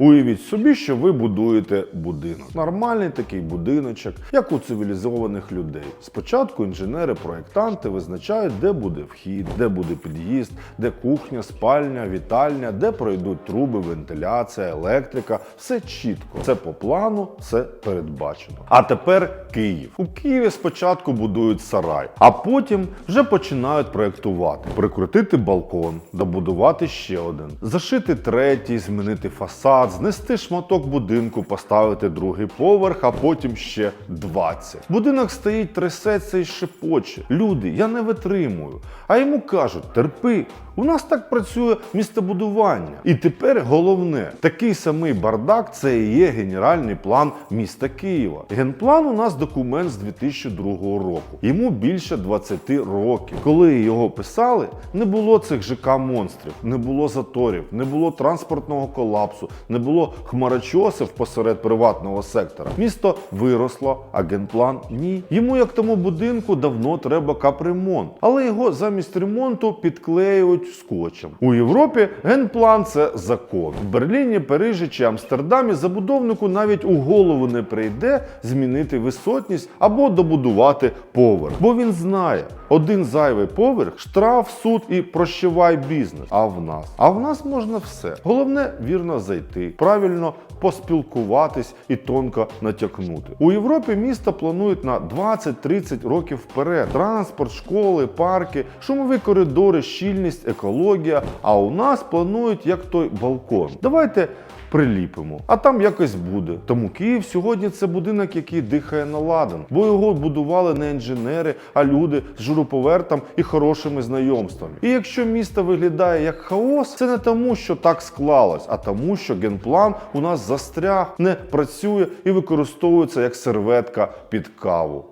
Уявіть собі, що ви будуєте будинок. Нормальний такий будиночок, як у цивілізованих людей. Спочатку інженери-проєктанти визначають, де буде вхід, де буде під'їзд, де кухня, спальня, вітальня, де пройдуть труби, вентиляція, електрика. Все чітко. Це по плану, все передбачено. А тепер Київ. У Києві спочатку будують сарай, а потім вже починають проєктувати, прикрутити балкон, добудувати ще один, зашити третій, змінити фасад, знести шматок будинку, поставити другий поверх, а потім ще 20. Будинок стоїть, трясеться і шепоче. Люди, я не витримую. А йому кажуть: терпи. У нас так працює містобудування. І тепер головне, такий самий бардак це і є генеральний план міста Києва. Генплан у нас документ з 2002 року. Йому більше 20 років. Коли його писали, не було цих ЖК монстрів, не було заторів, не було транспортного колапсу, не було хмарочосів посеред приватного сектора. Місто виросло, а генплан ні. Йому, як тому будинку, давно треба капремонт, але його замість ремонту підклеюють скотчем. У Європі генплан це закон. В Берліні, Парижі чи Амстердамі забудовнику навіть у голову не прийде змінити висотність або добудувати поверх, бо він знає. Один зайвий поверх, штраф, суд і прощавай бізнес. А в нас? А в нас можна все. Головне вірно зайти, правильно поспілкуватись і тонко натякнути. У Європі міста планують на 20-30 років вперед. Транспорт, школи, парки, шумові коридори, щільність, екологія. А у нас планують як той балкон. Давайте приліпимо, а там якось буде. Тому Київ сьогодні це будинок, який дихає на ладан, бо його будували не інженери, а люди з журуповертом і хорошими знайомствами. І якщо місто виглядає як хаос, це не тому, що так склалось, а тому, що генплан у нас застряг, не працює і використовується як серветка під каву.